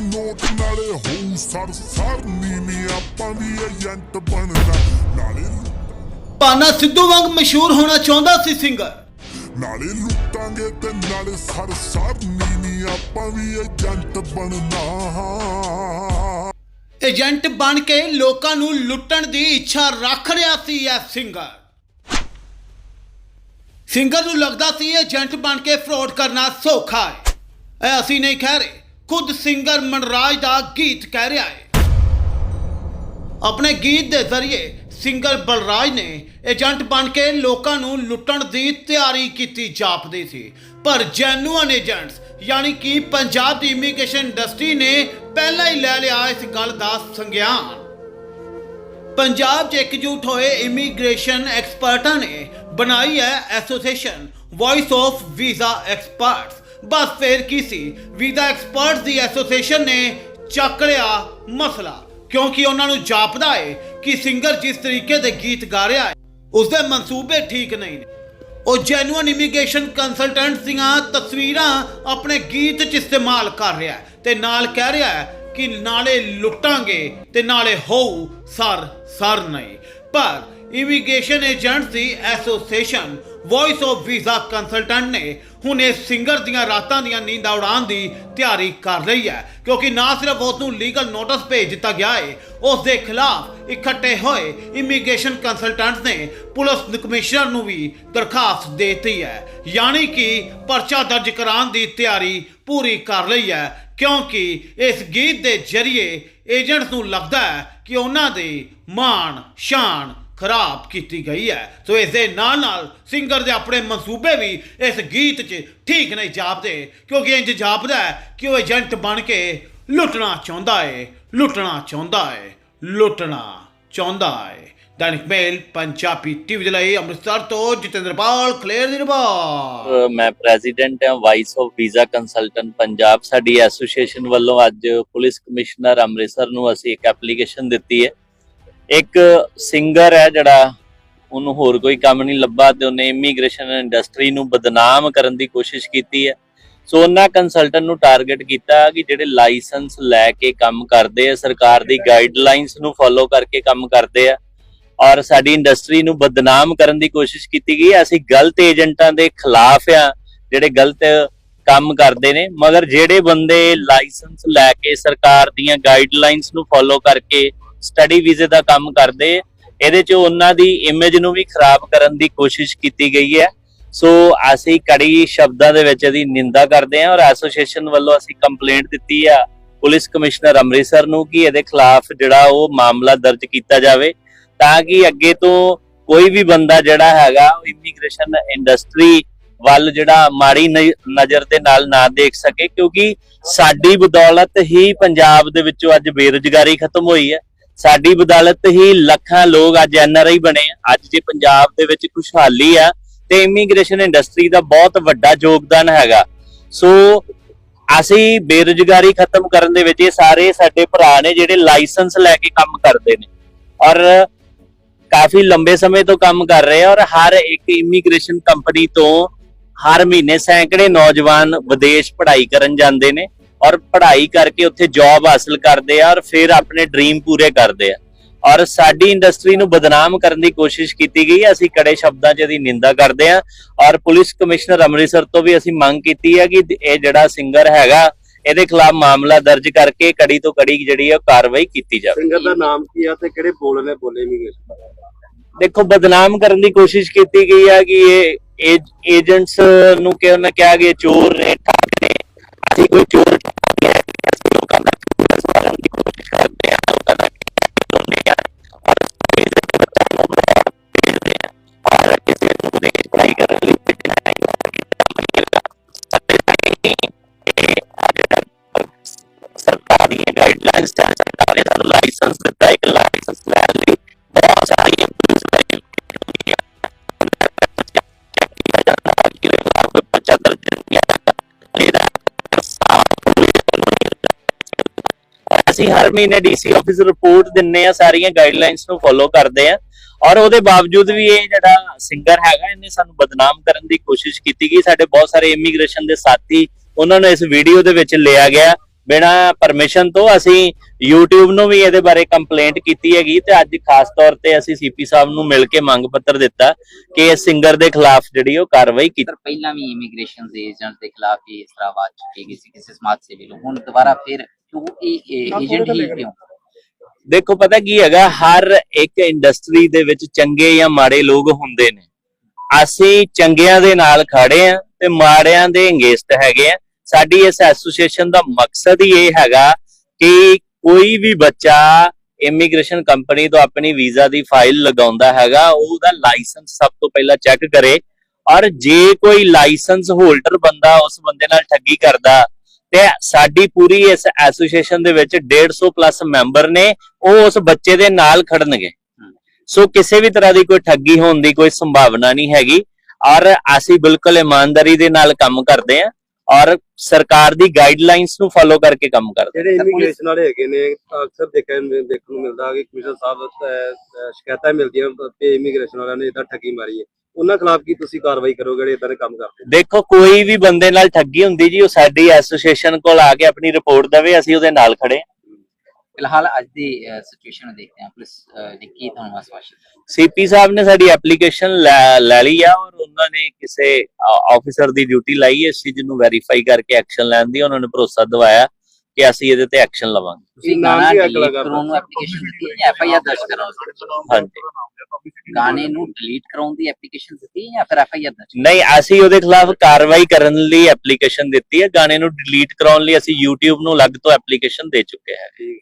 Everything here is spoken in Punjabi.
ਨੋਟ ਨਾਲੇ ਹੋਊ ਸਰ ਸਰ ਨੀਵੀਂ ਆਪਾਂ ਵੀ ਏਜੰਟ ਬਣਨਾ ਨਾਲੇ ਪਾਨਾ ਸਿੱਧੂ ਵਾਂਗ ਮਸ਼ਹੂਰ ਹੋਣਾ ਚਾਹੁੰਦਾ ਸੀ ਸਿੰਗਰ। ਨਾਲੇ ਲੁੱਟਾਂਗੇ ਤੇ ਨਾਲੇ ਸਰ ਸਰ ਨੀਵੀਂ ਆਪਾਂ ਵੀ ਏਜੰਟ ਬਣਨਾ। ਏਜੰਟ ਬਣ ਕੇ ਲੋਕਾਂ ਨੂੰ ਲੁੱਟਣ ਦੀ ਇੱਛਾ ਰੱਖ ਰਿਹਾ ਸੀ ਇਹ ਸਿੰਗਰ। ਸਿੰਗਰ ਨੂੰ ਲੱਗਦਾ ਸੀ ਏਜੰਟ ਬਣ ਕੇ ਫਰਾਡ ਕਰਨਾ ਸੌਖਾ ਹੈ। ਇਹ ਅਸੀਂ ਨਹੀਂ ਕਹਿ ਰਹੇ। ਖੁਦ ਸਿੰਗਰ ਮਨਰਾਜ ਦਾ ਗੀਤ ਕਹਿ ਰਿਹਾ ਹੈ। ਆਪਣੇ ਗੀਤ ਦੇ ਜ਼ਰੀਏ ਸਿੰਗਰ ਬਲਰਾਜ ਨੇ ਏਜੰਟ ਬਣ ਕੇ ਲੋਕਾਂ ਨੂੰ ਲੁੱਟਣ ਦੀ ਤਿਆਰੀ ਕੀਤੀ, ਜਾਪਦੀ ਸੀ। ਪਰ ਜੈਨੂਅਨ ਏਜੰਟਸ, ਯਾਨੀ ਕਿ ਪੰਜਾਬ ਦੀ ਇਮੀਗ੍ਰੇਸ਼ਨ ਇੰਡਸਟਰੀ ਨੇ ਪਹਿਲਾਂ ਹੀ ਲੈ ਲਿਆ ਇਸ ਗੱਲ ਦਾ ਸੰਗਿਆਨ। ਪੰਜਾਬ 'ਚ ਇਕਜੁੱਟ ਹੋਏ ਇਮੀਗ੍ਰੇਸ਼ਨ ਐਕਸਪਰਟਾਂ ਨੇ ਬਣਾਈ ਹੈ association voice of visa experts ਬਸ ਫੇਰ ਕੀ ਸੀ? ਵੀਜ਼ਾ ਐਕਸਪਰਟਸ ਦੀ ਐਸੋਸੀਏਸ਼ਨ ਨੇ ਚੱਕ ਲਿਆ ਮਸਲਾ, ਕਿਉਂਕਿ ਉਹਨਾਂ ਨੂੰ ਜਾਪਦਾ ਹੈ ਕਿ ਸਿੰਗਰ ਜਿਸ ਤਰੀਕੇ ਦੇ ਗੀਤ ਗਾ ਰਿਹਾ ਹੈ ਉਸਦੇ ਮਨਸੂਬੇ ਠੀਕ ਨਹੀਂ ਨੇ। ਉਹ ਜੈਨੂਅਨ ਇਮੀਗ੍ਰੇਸ਼ਨ ਕੰਸਲਟੈਂਟਸ ਦੀਆਂ ਤਸਵੀਰਾਂ ਆਪਣੇ ਗੀਤ 'ਚ ਇਸਤੇਮਾਲ ਕਰ ਰਿਹਾ ਹੈ ਤੇ ਨਾਲ ਕਹਿ ਰਿਹਾ ਹੈ ਕਿ ਨਾਲੇ ਲੁੱਟਾਂਗੇ ਤੇ ਨਾਲੇ ਹੋਊ ਸਰ ਸਰ ਨਹੀਂ। ਪਰ immigration agents the association voice of visa consultant ਨੇ ਹੁਣ ਇਸ ਸਿੰਗਰ ਦੀਆਂ ਰਾਤਾਂ ਦੀਆਂ ਨੀਂਦਾਂ ਉਡਾਉਣ ਦੀ ਤਿਆਰੀ ਕਰ ਰਹੀ ਹੈ, ਕਿਉਂਕਿ ਨਾ ਸਿਰਫ ਉਸ ਨੂੰ ਲੀਗਲ ਨੋਟਿਸ ਭੇਜ ਦਿੱਤਾ ਗਿਆ ਹੈ ਉਸ ਦੇ ਖਿਲਾਫ ਇਕੱਠੇ ਹੋਏ ਇਮੀਗ੍ਰੇਸ਼ਨ ਕੰਸਲਟੈਂਟਸ ਨੇ ਪੁਲਿਸ ਕਮਿਸ਼ਨਰ ਨੂੰ ਵੀ ਦਰਖਾਸਤ ਦੇ ਦਿੱਤੀ ਹੈ, ਯਾਨੀ ਕਿ ਪਰਚਾ ਦਰਜ ਕਰਾਉਣ ਦੀ ਤਿਆਰੀ ਪੂਰੀ ਕਰ ਲਈ ਹੈ, ਕਿਉਂਕਿ ਇਸ ਗੀਤ ਦੇ ਜ਼ਰੀਏ ਏਜੰਟਸ ਨੂੰ ਲੱਗਦਾ ਹੈ ਕਿ ਉਹਨਾਂ ਦੀ ਮਾਣ, ਸ਼ਾਨ ਖਰਾਬ ਕੀਤੀ ਗਈ ਹੈ। ਸੋ ਇਸ ਦੇ ਨਾਲ ਨਾਲ ਸਿੰਗਰ ਦੇ ਆਪਣੇ ਮਨਸੂਬੇ ਵੀ ਇਸ ਗੀਤ 'ਚ ਠੀਕ ਨਹੀਂ ਜਾਪਦੇ, ਕਿਉਂਕਿ ਇੰਜ ਜਾਪਦਾ ਹੈ ਕਿ ਉਹ ਏਜੰਟ ਬਣ ਕੇ ਲੁੱਟਣਾ ਚਾਹੁੰਦਾ ਹੈ ਲੁੱਟਣਾ ਚਾਹੁੰਦਾ ਹੈ ਲੁੱਟਣਾ ਚਾਹੁੰਦਾ ਹੈ ਦੈਨਿਕ ਮੇਲ ਪੰਜਾਬੀ ਟੀਵੀ ਦੇ ਲਈ ਅੰਮ੍ਰਿਤਸਰ ਤੋਂ ਜਤਿੰਦਰਪਾਲ ਖਲੇਰ ਦੀ ਰਿਪੋਰਟ। ਮੈਂ ਪ੍ਰੈਜ਼ੀਡੈਂਟ ਹਾਂ, voice of visa consultant Punjab. ਸਾਡੀ ਐਸੋਸੀਏਸ਼ਨ ਵੱਲੋਂ ਅੱਜ ਪੁਲਿਸ ਕਮਿਸ਼ਨਰ ਅੰਮ੍ਰਿਤਸਰ ਨੂੰ ਅਸੀਂ ਇੱਕ ਐਪਲੀਕੇਸ਼ਨ ਦਿੱਤੀ ਹੈ। ਇੱਕ ਸਿੰਗਰ ਹੈ ਜਿਹੜਾ, ਉਹਨੂੰ ਹੋਰ ਕੋਈ ਕੰਮ ਨਹੀਂ ਲੱਭਾ ਤੇ ਉਹਨੇ ਇਮੀਗ੍ਰੇਸ਼ਨ ਇੰਡਸਟਰੀ ਨੂੰ ਬਦਨਾਮ ਕਰਨ ਦੀ ਕੋਸ਼ਿਸ਼ ਕੀਤੀ ਹੈ। ਸੋ ਉਹਨਾਂ ਕੰਸਲਟੈਂਟ ਨੂੰ ਟਾਰਗੇਟ ਕੀਤਾ ਕਿ ਜਿਹੜੇ ਲਾਇਸੈਂਸ ਲੈ ਕੇ ਕੰਮ ਕਰਦੇ ਆ, ਸਰਕਾਰ ਦੀ ਗਾਈਡਲਾਈਨਸ ਨੂੰ ਫੋਲੋ ਕਰਕੇ ਕੰਮ ਕਰਦੇ ਆ ਔਰ ਸਾਡੀ ਇੰਡਸਟਰੀ ਨੂੰ ਬਦਨਾਮ ਕਰਨ ਦੀ ਕੋਸ਼ਿਸ਼ ਕੀਤੀ ਗਈ ਅਸੀਂ ਗਲਤ ਏਜੰਟਾਂ ਦੇ ਖਿਲਾਫ ਆ, ਜਿਹੜੇ ਗਲਤ ਕੰਮ ਕਰਦੇ ਨੇ, ਮਗਰ ਜਿਹੜੇ ਬੰਦੇ ਲਾਇਸੈਂਸ ਲੈ ਕੇ ਸਰਕਾਰ ਦੀਆਂ ਗਾਈਡਲਾਈਨਸ ਨੂੰ ਫੋਲੋ ਕਰਕੇ ਸਟੱਡੀ ਵੀਜ਼ੇ ਦਾ ਕੰਮ ਕਰਦੇ ਇਹਦੇ ਚ ਉਹਨਾਂ ਦੀ ਇਮੇਜ ਨੂੰ ਵੀ ਖਰਾਬ ਕਰਨ ਦੀ ਕੋਸ਼ਿਸ਼ ਕੀਤੀ ਗਈ ਹੈ। ਸੋ ਅਸੀਂ ਕੜੀ ਸ਼ਬਦਾਂ ਦੇ ਵਿੱਚ ਇਹਦੀ ਨਿੰਦਾ ਕਰਦੇ ਹਾਂ ਔਰ ਐਸੋਸੀਏਸ਼ਨ ਵੱਲੋਂ ਅਸੀਂ ਕੰਪਲੇਂਟ ਦਿੱਤੀ ਆ ਪੁਲਿਸ ਕਮਿਸ਼ਨਰ ਅੰਮ੍ਰਿਤਸਰ ਨੂੰ ਕਿ ਇਹਦੇ ਖਿਲਾਫ ਜਿਹੜਾ ਉਹ ਮਾਮਲਾ ਦਰਜ ਕੀਤਾ ਜਾਵੇ। ਤਾਂ ਕਿ ਅੱਗੇ ਤੋਂ ਕੋਈ ਵੀ ਬੰਦਾ ਜਿਹੜਾ ਹੈਗਾ, ਉਹ ਇਮੀਗ੍ਰੇਸ਼ਨ ਇੰਡਸਟਰੀ ਵੱਲ ਜਿਹੜਾ ਮਾੜੀ ਨਜ਼ਰ ਦੇ ਨਾਲ ਨਾ ਦੇਖ ਸਕੇ। ਕਿਉਂਕਿ ਸਾਡੀ ਬਦੌਲਤ ਹੀ ਪੰਜਾਬ ਦੇ ਵਿੱਚੋਂ ਅੱਜ ਬੇਰੁਜ਼ਗਾਰੀ ਖਤਮ ਹੋਈ ਹੈ। ਸਾਡੀ ਬਦੌਲਤ ਹੀ ਲੱਖਾਂ ਲੋਕ ਅੱਜ ਐਨਆਰਆਈ ਬਣੇ ਅੱਜ ਜੇ ਪੰਜਾਬ ਦੇ ਵਿੱਚ ਖੁਸ਼ਹਾਲੀ ਆ ਤੇ ਇਮੀਗ੍ਰੇਸ਼ਨ ਇੰਡਸਟਰੀ ਦਾ ਬਹੁਤ ਵੱਡਾ ਯੋਗਦਾਨ ਹੈਗਾ। ਸੋ ਅਸੀਂ ਬੇਰੁਜ਼ਗਾਰੀ ਖਤਮ ਕਰਨ ਦੇ ਵਿੱਚ ਇਹ ਸਾਰੇ ਸਾਡੇ ਭਰਾ ਨੇ ਜਿਹੜੇ ਲਾਇਸੈਂਸ ਲੈ ਕੇ ਕੰਮ ਕਰਦੇ ਨੇ ਔਰ ਕਾਫੀ ਲੰਬੇ ਸਮੇਂ ਤੋਂ ਕੰਮ ਕਰ ਰਹੇ ਔਰ ਹਰ ਇੱਕ ਇਮੀਗ੍ਰੇਸ਼ਨ ਕੰਪਨੀ ਤੋਂ ਹਰ ਮਹੀਨੇ ਸੈਂਕੜੇ ਨੌਜਵਾਨ ਵਿਦੇਸ਼ ਪੜ੍ਹਾਈ ਕਰਨ ਜਾਂਦੇ ਨੇ। ਔਰ ਪੜ੍ਹਾਈ ਕਰਕੇ ਉੱਥੇ ਜੌਬ ਹਾਸਲ ਕਰਦੇ ਆ ਔਰ ਫਿਰ ਆਪਣੇ ਡ੍ਰੀਮ ਪੂਰੇ ਕਰਦੇ ਆ। ਔਰ ਸਾਡੀ ਇੰਡਸਟਰੀ ਨੂੰ ਬਦਨਾਮ ਕਰਨ ਦੀ ਕੋਸ਼ਿਸ਼ ਕੀਤੀ ਗਈ ਹੈ। ਅਸੀਂ ਕੜੇ ਸ਼ਬਦਾਂ 'ਚ ਇਹਦੀ ਨਿੰਦਾ ਕਰਦੇ ਆ। ਔਰ ਪੁਲਿਸ ਕਮਿਸ਼ਨਰ ਅੰਮ੍ਰਿਤਸਰ ਤੋਂ ਵੀ ਅਸੀਂ ਮੰਗ ਕੀਤੀ ਹੈ ਕਿ ਇਹ ਜਿਹੜਾ ਸਿੰਗਰ ਹੈਗਾ ਇਹਦੇ ਖਿਲਾਫ ਮਾਮਲਾ ਦਰਜ ਕਰਕੇ ਕੜੀ ਤੋਂ ਕੜੀ ਜਿਹੜੀ ਹੈ ਕਾਰਵਾਈ ਕੀਤੀ ਜਾਵੇ। ਸਿੰਗਰ ਦਾ ਨਾਮ ਕੀ ਆ ਤੇ ਕਿਹੜੇ ਬੋਲ ਨੇ ਬੋਲੇ ਇਮੀਗ੍ਰੇਸ਼ਨ ਦੇਖੋ ਬਦਨਾਮ ਕਰਨ ਦੀ ਕੋਸ਼ਿਸ਼ ਕੀਤੀ ਗਈ ਹੈ ਕਿ ਇਹ ਏਜੰਟਸ ਨੂੰ ਕਿ ਉਹਨਾਂ ਕਿਹਾ ਇਹ ਚੋਰ ਨੇ ਠੱਗ ਨੇ ਅਸੀਂ ਕੋਈ ਚੋਰ ਦੀਆਂ ਸਰਕਾਰ ਨੇ ਸਾਨੂੰ ਲਾਇਸੈਂਸ ਦਿੱਤਾ ਇੱਕ ਲਾਇਸੈਂਸ ਲੈਣ ਲਈ ਬਹੁਤ ਸਾਰੀਆਂ ਪੁਲਿਸ ਲਾਈਨ ਬੱਚਾ ਦਰਜ ਨਹੀਂ ਇਹਦਾ ਅਸੀਂ ਹਰ ਮਹੀਨੇ ਡੀਸੀ ਆਫਿਸ ਰਿਪੋਰਟ ਦਿੰਨੇ ਆ, ਸਾਰੀਆਂ ਗਾਈਡਲਾਈਨਸ ਨੂੰ ਫੋਲੋ ਕਰਦੇ ਆ। ਔਰ ਉਹਦੇ ਬਾਵਜੂਦ ਵੀ ਇਹ ਜਿਹੜਾ ਸਿੰਗਰ ਹੈਗਾ, ਇਹਨੇ ਸਾਨੂੰ ਬਦਨਾਮ ਕਰਨ ਦੀ ਕੋਸ਼ਿਸ਼ ਕੀਤੀ ਗਈ ਸਾਡੇ ਬਹੁਤ ਸਾਰੇ ਇਮੀਗ੍ਰੇਸ਼ਨ ਦੇ ਸਾਥੀ ਉਹਨਾਂ ਨੂੰ ਇਸ ਵੀਡੀਓ ਦੇ ਵਿੱਚ ਲਿਆ ਗਿਆ। ਬਿਨਾ ਪਰਮਿਸ਼ਨ ਤੋਂ ਅਸੀਂ YouTube ਨੂੰ ਵੀ ਇਹਦੇ ਬਾਰੇ ਕੰਪਲੇਂਟ ਕੀਤੀ ਹੈਗੀ ਤੇ ਅੱਜ ਖਾਸ ਤੌਰ ਤੇ ਅਸੀਂ ਸੀਪੀ ਸਾਹਿਬ ਨੂੰ ਮਿਲ ਕੇ ਮੰਗ ਪੱਤਰ ਦਿੱਤਾ ਕਿ ਇਸ ਸਿੰਗਰ ਦੇ ਖਿਲਾਫ ਜਿਹੜੀ ਉਹ ਕਾਰਵਾਈ ਕੀਤੀ ਪਹਿਲਾਂ ਵੀ ਇਮੀਗ੍ਰੇਸ਼ਨ ਦੇ ਏਜੰਟ ਦੇ ਖਿਲਾਫ ਹੀ ਇਸ ਤਰ੍ਹਾਂ ਆਵਾਜ਼ ਚੁੱਕੀ ਗਈ ਸੀ ਕਿਸੇ ਸਮਾਜ ਸੇਵੀ ਨੂੰ। ਹੁਣ ਦੁਬਾਰਾ ਫਿਰ ਕਿਉਂ ਇਹ ਏਜੰਟ ਹੀ ਕਿਉਂ? ਦੇਖੋ ਪਤਾ ਕੀ ਹੈਗਾ ਹਰ ਇੱਕ ਇੰਡਸਟਰੀ ਦੇ ਵਿੱਚ ਚੰਗੇ ਜਾਂ ਮਾੜੇ ਲੋਕ ਹੁੰਦੇ ਨੇ। ਅਸੀਂ ਚੰਗਿਆਂ ਦੇ ਨਾਲ ਖੜੇ ਆ ਤੇ ਮਾੜਿਆਂ ਦੇ ਅੰਗੇਸਟ ਹੈਗੇ ਆ ਸਾਡੀ ਇਸ ਐਸੋਸੀਏਸ਼ਨ ਦਾ ਮਕਸਦ ਹੀ ਇਹ ਹੈਗਾ ਕਿ ਕੋਈ ਵੀ ਬੱਚਾ ਇਮੀਗ੍ਰੇਸ਼ਨ ਕੰਪਨੀ ਤੋਂ ਆਪਣੀ ਵੀਜ਼ਾ ਦੀ ਫਾਈਲ ਲਗਾਉਂਦਾ ਹੈਗਾ, ਉਹਦਾ ਲਾਇਸੈਂਸ ਸਭ ਤੋਂ ਪਹਿਲਾਂ ਚੈੱਕ ਕਰੇ ਔਰ ਜੇ ਕੋਈ ਲਾਇਸੈਂਸ ਹੋਲਡਰ ਬੰਦਾ ਉਸ ਬੰਦੇ ਨਾਲ ਠੱਗੀ ਕਰਦਾ, ਤੇ ਸਾਡੀ ਪੂਰੀ ਇਸ ਐਸੋਸੀਏਸ਼ਨ ਦੇ ਵਿੱਚ 150 ਪਲੱਸ ਮੈਂਬਰ ਨੇ, ਉਹ ਉਸ ਬੱਚੇ ਦੇ ਨਾਲ ਖੜਨਗੇ। ਸੋ ਕਿਸੇ ਵੀ ਤਰ੍ਹਾਂ ਦੀ ਕੋਈ ਠੱਗੀ ਹੋਣ ਦੀ ਕੋਈ ਸੰਭਾਵਨਾ ਨਹੀਂ ਹੈਗੀ ਔਰ ਅਸੀਂ ਬਿਲਕੁਲ ਇਮਾਨਦਾਰੀ ਦੇ ਨਾਲ ਕੰਮ ਕਰਦੇ ਹਾਂ। ਔਰ ਸਰਕਾਰ ਦੀ ਗਾਈਡਲਾਈਨਸ ਨੂੰ ਫਾਲੋ ਕਰਕੇ ਕੰਮ ਕਰਦੇ ਜਿਹੜੇ ਇਮੀਗ੍ਰੇਸ਼ਨ ਵਾਲੇ ਹੈਗੇ ਨੇ ਅਕਸਰ ਦੇਖਣ ਨੂੰ ਦੇਖਣ ਨੂੰ ਮਿਲਦਾ ਕਿ ਕਮਿਸ਼ਨਰ ਸਾਹਿਬ ਸ਼ਿਕਾਇਤਾਂ ਮਿਲਦੀਆਂ ਕਿ ਇਮੀਗ੍ਰੇਸ਼ਨ ਵਾਲਿਆਂ ਨੇ ਇਦਾਂ ਠੱਗੀ ਮਾਰੀ ਹੈ ਉਹਨਾਂ ਖਿਲਾਫ ਕੀ ਤੁਸੀਂ ਕਾਰਵਾਈ ਕਰੋਗੇ ਜਿਹੜੇ ਇਦਾਂ ਦੇ ਕੰਮ ਕਰਦੇ ਨੇ? ਦੇਖੋ ਕੋਈ ਵੀ ਬੰਦੇ ਨਾਲ ਠੱਗੀ ਹੁੰਦੀ ਜੀ ਉਹ ਸਾਡੀ ਐਸੋਸੀਏਸ਼ਨ ਕੋਲ ਆ ਕੇ ਆਪਣੀ ਰਿਪੋਰਟ ਦੇਵੇ ਅਸੀਂ ਉਹਦੇ ਨਾਲ ਖੜੇ ਹਾਂ। ਫਿਲਹਾਲ ਅੱਜ ਦੀ ਸਿਚੁਏਸ਼ਨ ਨੂੰ ਦੇਖਦੇ ਹਾਂ ਪੁਲਿਸ ਨੇ ਕੀ ਤੁਹਾਨੂੰ ਆਸਵਾਸ਼ਨ ਸੀਪੀ ਸਾਹਿਬ ਨੇ ਸਾਡੀ ਐਪਲੀਕੇਸ਼ਨ ਲੈ ਲਈ ਆ ਔਰ ਉਹਨਾਂ ਨੇ ਕਿਸੇ ਆਫੀਸਰ ਦੀ ਡਿਊਟੀ ਲਾਈ ਹੈ ਇਸ ਚੀਜ਼ ਨੂੰ ਵੈਰੀਫਾਈ ਕਰਕੇ ਐਕਸ਼ਨ ਲੈਣ ਦੀ ਉਹਨਾਂ ਨੇ ਭਰੋਸਾ ਦਿਵਾਇਆ ਕਿ ਅਸੀਂ ਇਹਦੇ ਤੇ ਐਕਸ਼ਨ ਲਵਾਂਗੇ। ਤੁਸੀਂ ਨਾਮ ਗਾਣਾ ਡਿਲੀਟ? ਕਰਾਉਣ ਨੂੰ ਐਪਲੀਕੇਸ਼ਨ ਦਿੱਤੀ ਹੈ ਜਾਂ ਐਫ ਆਈ ਆਰ ਦਰਜ ਕਰਾਉਣ ਹਾਂਜੀ। ਗਾਣੇ ਨੂੰ ਡਿਲੀਟ ਕਰਾਉਣ ਦੀ ਐਪਲੀਕੇਸ਼ਨ ਦਿੱਤੀ ਹੈ ਜਾਂ ਫਿਰ ਐਫ ਆਈ ਆਰ ਦਰਜ ਨਹੀਂ ਅਸੀਂ ਉਹਦੇ ਖਿਲਾਫ ਕਾਰਵਾਈ ਕਰਨ ਲਈ ਐਪਲੀਕੇਸ਼ਨ ਦਿੱਤੀ ਹੈ। ਗਾਣੇ ਨੂੰ ਡਿਲੀਟ ਕਰਾਉਣ ਲਈ ਅਸੀਂ YouTube ਨੂੰ ਅਲੱਗ ਤੋਂ ਐਪਲੀਕੇਸ਼ਨ ਦੇ ਚੁੱਕੇ ਹਾਂ ਠੀਕ